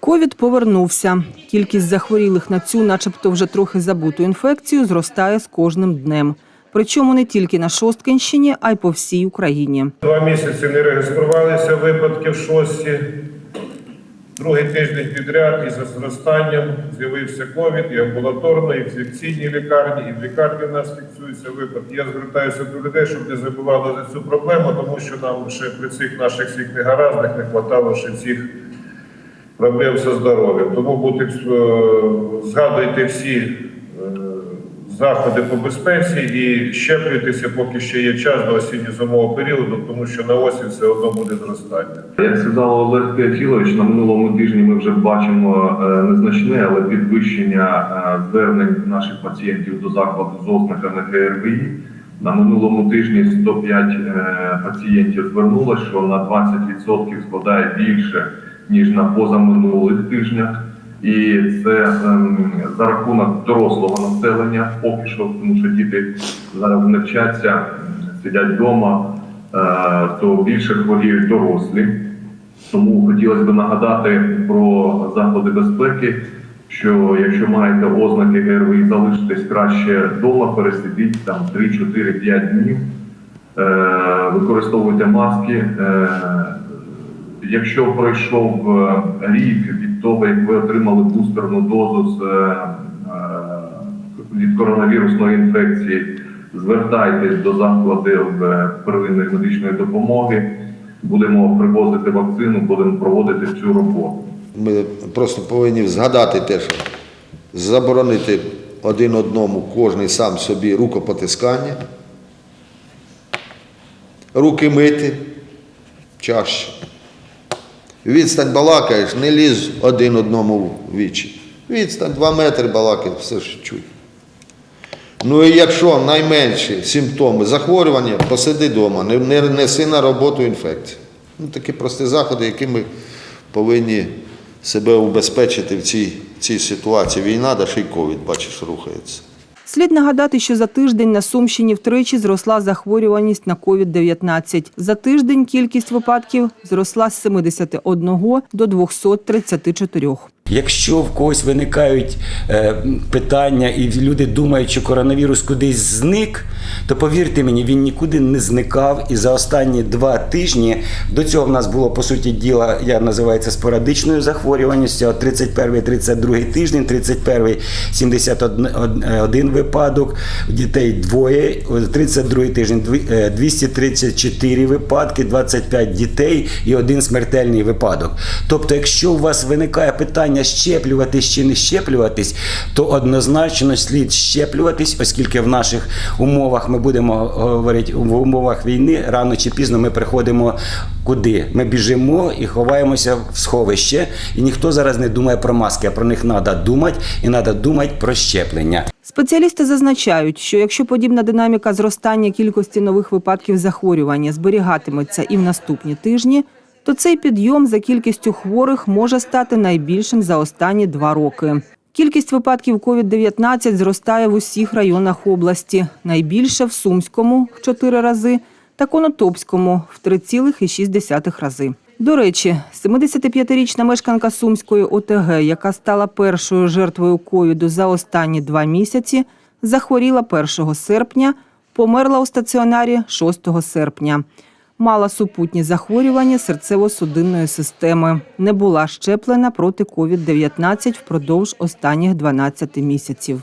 Ковід повернувся. Кількість захворілих на цю, начебто вже трохи забуту інфекцію, зростає з кожним днем. Причому не тільки на Шосткинщині, а й по всій Україні. Два місяці не реєструвалися випадки в шості. Другий тиждень підряд із зростанням з'явився ковід і амбулаторно, і в інфекційній лікарні, і в лікарні в нас фіксуються випадки. Я звертаюся до людей, щоб не забували за цю проблему, тому що нам ще при цих наших всіх негараздах не вистачало ще цих проблем зі здоров'ям. Тому будьте, е, згадуйте всі е, заходи по безпеці і щеплюйтеся, поки ще є час до осінньо-зимового періоду, тому що на осінь все одно буде зростання. Як сказав Олег Теофілович, на минулому тижні ми вже бачимо е, незначне, але підвищення звернень наших пацієнтів до закладу з ознаками ГРВІ. На минулому тижні 105 е, пацієнтів звернулося, що на 20% складає більше ніж на позаминулих тижнях. І це ем, за рахунок дорослого населення поки що, тому що діти зараз не вчаться, сидять вдома, е, то більше хворіють дорослі. Тому хотілося б нагадати про заходи безпеки, що якщо маєте ознаки ГРВІ, залишитесь краще вдома, пересидіть там 3-4-5 днів, е, використовуйте маски. Е, якщо пройшов е, рік від того, як ви отримали бустерну дозу з, е, е, від коронавірусної інфекції, звертайтесь до закладів первинної медичної допомоги. Будемо привозити вакцину, будемо проводити цю роботу. Ми просто повинні згадати те, що заборонити один одному кожний сам собі рукопотискання, руки мити чаще. Відстань балакаєш, не ліз один одному в вічі. Відстань 2 метри балакаєш, все ж чуть. Ну і якщо найменші симптоми захворювання, посиди вдома, не, не неси на роботу інфекцію. Ну, такі прості заходи, які ми повинні себе убезпечити в цій, цій ситуації. Війна, да ще й ковід, бачиш, рухається. Слід нагадати, що за тиждень на Сумщині втричі зросла захворюваність на COVID-19. За тиждень кількість випадків зросла з 71 до 234. Якщо в когось виникають е, питання і люди думають, що коронавірус кудись зник, то повірте мені, він нікуди не зникав. І за останні два тижні до цього в нас було по суті діла, я називаю це спорадичною захворюваністю. От 31 32 тиждень, 31 71 випадок, дітей двоє, 32 тиждень е, 234 випадки, 25 дітей і один смертельний випадок. Тобто, якщо у вас виникає питання щеплюватись чи не щеплюватись, то однозначно слід щеплюватись, оскільки в наших умовах ми будемо говорити в умовах війни, рано чи пізно ми приходимо куди? Ми біжимо і ховаємося в сховище, і ніхто зараз не думає про маски, а про них треба думати і треба думати про щеплення. Спеціалісти зазначають, що якщо подібна динаміка зростання кількості нових випадків захворювання зберігатиметься і в наступні тижні, то цей підйом за кількістю хворих може стати найбільшим за останні два роки. Кількість випадків COVID-19 зростає в усіх районах області. Найбільше в Сумському в 4 рази та Конотопському в 3,6 рази. До речі, 75-річна мешканка Сумської ОТГ, яка стала першою жертвою ковіду за останні два місяці, захворіла 1 серпня, померла у стаціонарі 6 серпня. Мала супутні захворювання серцево-судинної системи. Не була щеплена проти COVID-19 впродовж останніх 12 місяців.